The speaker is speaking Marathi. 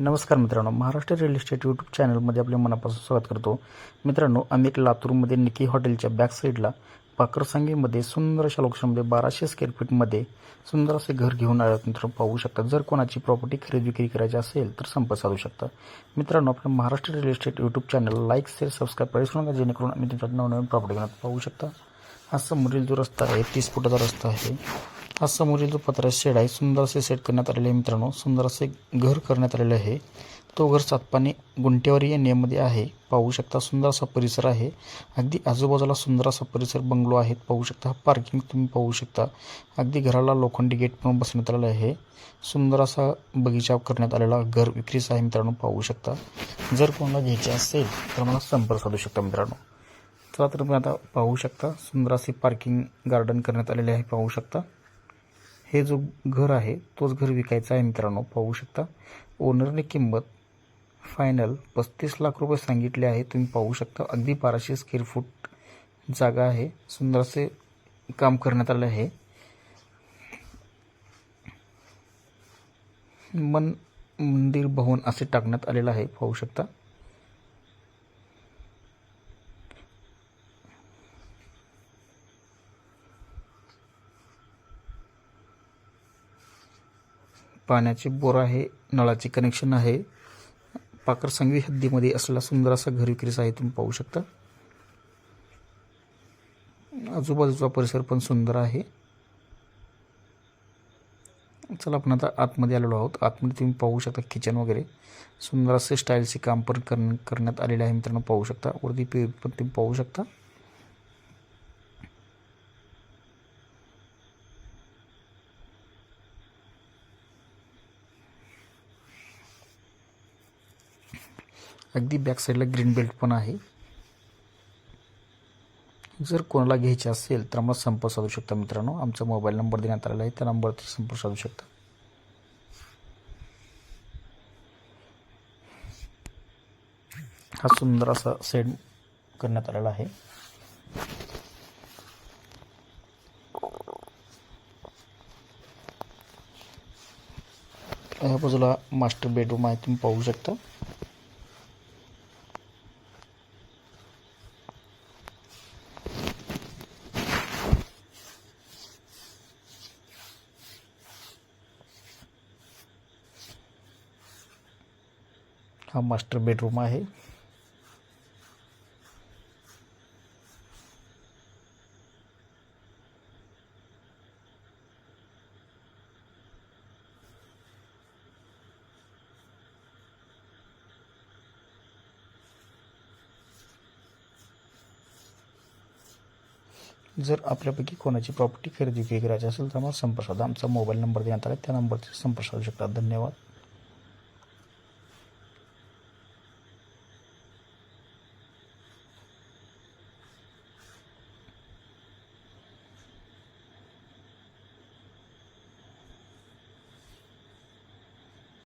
नमस्कार मित्रांनो महाराष्ट्र रिअल इस्टेट यूट्यूब चॅनलमध्ये आपले मनापासून स्वागत करतो. मित्रांनो आम्ही एक लातूरमध्ये निकी हॉटेलच्या बॅक साईडला पाकरसांगीमध्ये सुंदर अशा लोकेशनमध्ये बाराशे स्क्वेअर फीटमध्ये सुंदर असे घर घेऊन आले मित्रांनो पाहू शकता. जर कोणाची प्रॉपर्टी खरेदी विक्री करायची असेल तर संपर्क साधू शकता. मित्रांनो आपल्या Maharashtra real estate YouTube channel like share subscribe करायचं नका जेणेकरून आम्ही तुमच्या नवनवीन प्रॉपर्टी घेऊन पाहू शकता. हा समोरील जो रस्ता आहे तीस फुटाचा रस्ता आहे. हा समोरील जो पत्रा शेड आहे. सुंदर असे सेट करण्यात आलेले आहे मित्रांनो. सुंदर असे घर करण्यात आलेले आहे. तो घर सातपाने गुंटेवारी या नियममध्ये आहे. पाहू शकता सुंदर असा परिसर आहे. अगदी आजूबाजूला सुंदर असा परिसर बंगलो आहेत पाहू शकता हा पार्किंग तुम्ही पाहू शकता. अगदी घराला लोखंडी गेट पण बसण्यात आलेला आहे. सुंदर असा बगीचा करण्यात आलेला घर विक्रीचा आहे मित्रांनो. पाहू शकता. जर कोणाला घ्यायचे असेल तर मला संपर्क साधू शकता मित्रांनो. चला तर तुम्ही आता पाहू शकता. सुंदर असे पार्किंग गार्डन करण्यात आलेले आहे. पाहू शकता. हे जो घर आहे तोच घर विकायचा आहे मित्रांनो. पाहू शकता. ओनरने किंमत फायनल पस्तीस लाख रुपये सांगितले आहे. तुम्ही पाहू शकता. अगदी बाराशे स्क्वेअर फूट जागा आहे. सुंदर असे काम करण्यात आले आहे. मन मंदिर भवन असे टाकण्यात आलेलं आहे. पाहू शकता. पाण्याचे बोर आहे नळाचे कनेक्शन आहे. पाकरसंगवी हद्दीमध्ये असलेला सुंदर असा घर विक्रीस आहे तुम्ही पाहू शकता. आजूबाजूचा परिसर पण सुंदर आहे. चला आपण आता आतमध्ये आलेलो आहोत. आतमध्ये तुम्ही पाहू शकता किचन वगैरे. सुंदर असे स्टाईलचे काम पण करण्यात आलेले आहे मित्रांनो पाहू शकता. वरती पे पण तुम्ही पाहू शकता. अगदी बॅक साईडला ग्रीन बेल्ट पण आहे. जर कोणाला घ्यायचे असेल तर आम्हाला संपर्क साधू शकता मित्रांनो. आमचा मोबाईल नंबर देण्यात आलेला आहे. त्या नंबरवरती संपर्क साधू शकता. हा सुंदर असा सेट करण्यात आलेला आहे. या बाजूला मास्टर बेडरूम आहे. तुम्ही पाहू शकता. हा मास्टर बेडरूम आहे. जर आपल्यापैकी कोणाची प्रॉपर्टी खरेदी विक्री करायची असेल तर आम्हाला संपर्क साधा. आमचा मोबाईल नंबर देण्यात आला. त्या नंबरचे संपर्क साधू शकता. धन्यवाद.